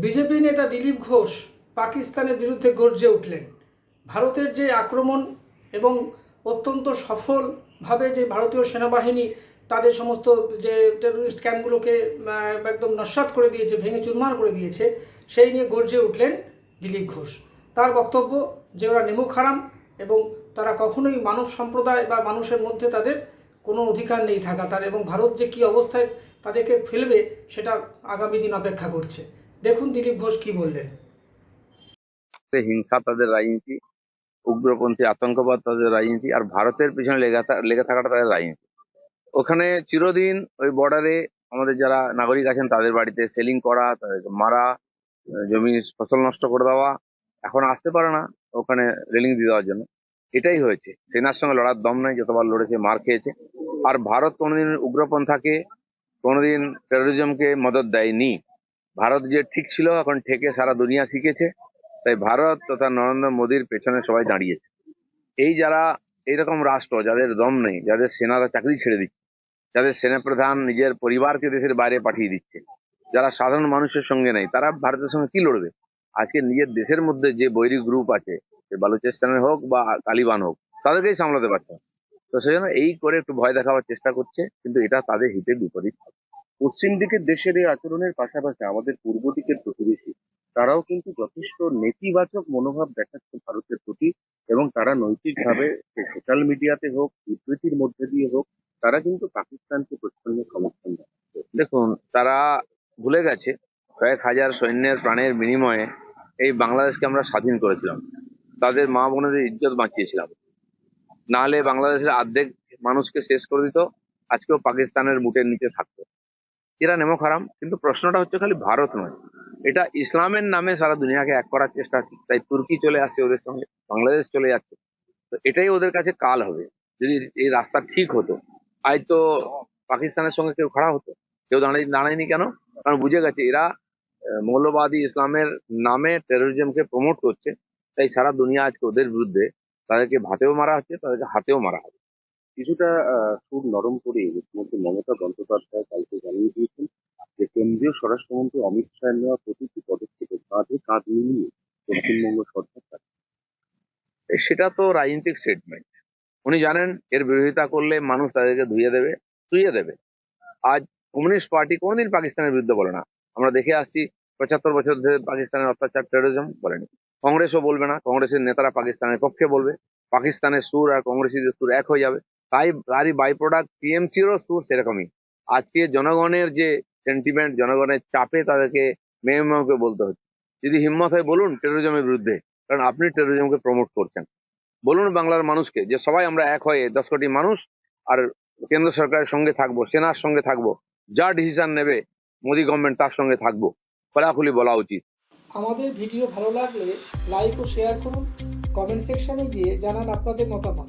BJP নেতা দিলীপ ঘোষ পাকিস্তানের বিরুদ্ধে গর্জে উঠলেন। ভারতের যে আক্রমণ এবং অত্যন্ত সফলভাবে যে ভারতীয় সেনাবাহিনী তাদের সমস্ত যে টেরোরিস্ট ক্যাম্পগুলোকে একদম নস্বাত করে দিয়েছে, ভেঙে চুরমার করে দিয়েছে, সেই নিয়ে গর্জে উঠলেন দিলীপ ঘোষ। তার বক্তব্য যে ওরা নিমুখ হারাম এবং তারা কখনোই মানব সম্প্রদায় বা মানুষের মধ্যে তাদের কোনো অধিকার নেই থাকা। তার এবং ভারত যে কী অবস্থায় তাদেরকে ফেলবে সেটা আগামী দিন অপেক্ষা করছে। দেখুন দিলীপ ঘোষ কি বললেন। হিংসা তাদের রাজনীতি, উগ্রপন্থী আতঙ্কবাদ তাদের রাজনীতি, আর ভারতের পিছনে লেগে থাকাটা তাদের রাজনীতি। ওখানে চিরদিন ওই বর্ডারে আমাদের যারা নাগরিক আছেন তাদের বাড়িতে সেলিং করা, তাদেরকে মারা, জমি ফসল নষ্ট করে দেওয়া, এখন আসতে পারে না ওখানে রেলিং দিয়ে দেওয়ার জন্য। এটাই হয়েছে। সেনার সঙ্গে লড়ার দম নাই, যতবার লড়েছে মার খেয়েছে। আর ভারত কোনোদিন উগ্রপন্থাকে, কোনোদিন টেরোরিজমকে মদত দেয়নি। ভারত যে ঠিক ছিল, এখন ঠেকে সারা দুনিয়া শিখেছে। তাই ভারত তথা নরেন্দ্র মোদীর পেছনে সবাই দাঁড়িয়েছে। এই যারা এইরকম রাষ্ট্র, যাদের দম নেই, যাদের সেনারা চাকরি ছেড়ে দিচ্ছে, যাদের সেনাপ্রধান নিজের পরিবারকে দেশের বাইরে পাঠিয়ে দিচ্ছে, যারা সাধারণ মানুষের সঙ্গে নেই, তারা ভারতের সঙ্গে কি লড়বে? আজকে নিজের দেশের মধ্যে যে বৈরী গ্রুপ আছে, সে বালুচিস্তানের হোক বা তালিবান হোক, তাদেরকেই সামলাতে পারছে। তো সেজন্য এই করে একটু ভয় দেখাবার চেষ্টা করছে, কিন্তু এটা তাদের হিতে বিপরীত পশ্চিম দিকের দেশের এই আচরণের পাশাপাশি আমাদের পূর্ব দিকের প্রতিবেশী, তারাও কিন্তু যথেষ্ট নেতিবাচক মনোভাব দেখাচ্ছে ভারতের প্রতি এবং তারা নৈতিকভাবে সোশ্যাল মিডিয়াতে হোক, বিবৃতির মধ্যে দিয়ে হোক, তারা কিন্তু পাকিস্তানকে প্রচ্ছন্ন সমর্থন দেখুন, তারা ভুলে গেছে, কয়েক হাজার সৈন্যের প্রাণের বিনিময়ে এই বাংলাদেশকে আমরা স্বাধীন করেছিলাম। তাদের মা বোনেদের ইজ্জত বাঁচিয়েছিলাম। নাহলে বাংলাদেশের অর্ধেক মানুষকে শেষ করে দিত, আজকেও পাকিস্তানের বুটের নিচে থাকতো। এরা নেমো খারাম, কিন্তু প্রশ্নটা হচ্ছে খালি ভারত নয়। এটা ইসলামের নামে সারা দুনিয়াকে এক করার চেষ্টা হচ্ছে তাই তুর্কি চলে আসছে ওদের সঙ্গে, বাংলাদেশ চলে যাচ্ছে। তো এটাই ওদের কাছে কাল হবে। যদি এই রাস্তা ঠিক হতো, আজ তো পাকিস্তানের সঙ্গে কেউ খাড়া হতো, কেউ দাঁড়িয়ে দাঁড়ায়নি কেন? কারণ বুঝে গেছে, এরা মৌলবাদী ইসলামের নামে টেরোরিজমকে প্রমোট করছে। তাই সারা দুনিয়া আজকে ওদের বিরুদ্ধে তাদেরকে ভাতেও মারা হচ্ছে, তাদেরকে হাতেও মারা হচ্ছে। কিছুটা সুর নরম করে মুখ্যমন্ত্রী মমতা বন্দ্যোপাধ্যায় কালকে জানিয়ে দিয়েছেন যে কেন্দ্রীয় স্বরাষ্ট্রমন্ত্রী অমিত শাহের নেওয়া প্রতিটি পদক্ষেপে কাঁধে কাঁধ মিলিয়ে পশ্চিমবঙ্গ সরকার সেটা তো রাজনৈতিক স্টেটমেন্ট উনি জানেন এর বিরোধিতা করলে মানুষ তাদেরকে ধুয়ে দেবে ধুয়ে দেবে। আজ কমিউনিস্ট পার্টি কোনোদিন পাকিস্তানের বিরুদ্ধে বলে না। আমরা দেখে আসছি, পঁচাত্তর বছর ধরে পাকিস্তানের অত্যাচার টেরোরিজম বলেনি। কংগ্রেসও বলবে না, কংগ্রেসের নেতারা পাকিস্তানের পক্ষে বলবে। পাকিস্তানের সুর আর কংগ্রেসীদের সুর এক হয়ে যাবে। তাই তারই বাই প্রোডাক্ট টিএমসিরও সুর সেরকমই আজকে জনগণের যে সেন্টিমেন্ট জনগণের চাপে তাদেরকে মেয়ে মেয়েকে বলতে হচ্ছে। যদি হিম্মত হয় বলুন টেরোরিজমের বিরুদ্ধে, কারণ আপনি টেরোরিজমকে প্রমোট করছেন। বলুন বাংলার মানুষকে যে সবাই আমরা এক হয়ে দশ কোটি মানুষ আর কেন্দ্র সরকারের সঙ্গে থাকব, সেনার সঙ্গে থাকব, যা ডিসিশন নেবে, মোদী গভর্নমেন্ট তার সঙ্গে থাকব, খোলাখুলি বলা উচিত। আমাদের ভিডিও ভালো লাগলে লাইক ও শেয়ার করুন কমেন্ট সেকশনে গিয়ে জানান আপনাদের মতামত।